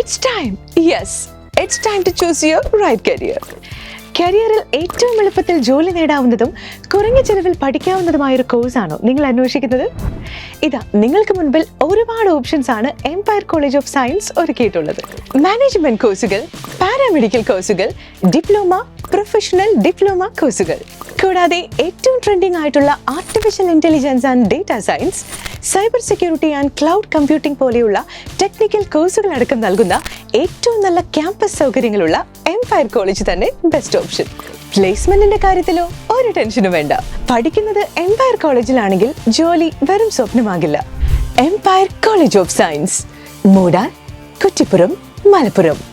It's time yes it's time to choose your right career കരിയറിൽ ഏറ്റവും എളുപ്പത്തിൽ ജോലി നേടാവുന്നതും കുറഞ്ഞ ചെലവിൽ പഠിക്കാവുന്നതുമായ ഒരു കോഴ്സാണോ നിങ്ങൾ അന്വേഷിക്കുന്നത്? ഇതാ നിങ്ങൾക്ക് മുൻപിൽ ഒരുപാട് ഓപ്ഷൻസ് ആണ് എംപയർ കോളേജ് ഓഫ് സയൻസ് ഒരുക്കിയിട്ടുള്ളത്. മാനേജ്മെന്റ് കോഴ്സുകൾ പാരാമെഡിക്കൽ കോഴ്സുകൾ ഡിപ്ലോമ പ്രൊഫഷണൽ ഡിപ്ലോമ കോഴ്സുകൾ കൂടാതെ ഏറ്റവും ട്രെൻഡിംഗ് ആയിട്ടുള്ള artificial intelligence and data science cyber security and cloud computing പോലെയുള്ള ടെക്നിക്കൽ കോഴ്സുകൾ അടക്കം നൽകുന്ന ഏറ്റവും നല്ല ക്യാമ്പസ് സൗകര്യങ്ങളുള്ള എംപയർ കോളേജ് തന്നെ ബെസ്റ്റ് ഓപ്ഷൻ പ്ലേസ്മെന്റിന്റെ കാര്യത്തിലോ ഒരു ടെൻഷനും വേണ്ട. പഠിക്കുന്നത് എംപയർ കോളേജിലാണെങ്കിൽ ജോലി വെറും സ്വപ്നമാകില്ല. എംപയർ കോളേജ് ഓഫ് സയൻസ് മൂടാൻ കുറ്റിപ്പുറം മലപ്പുറം.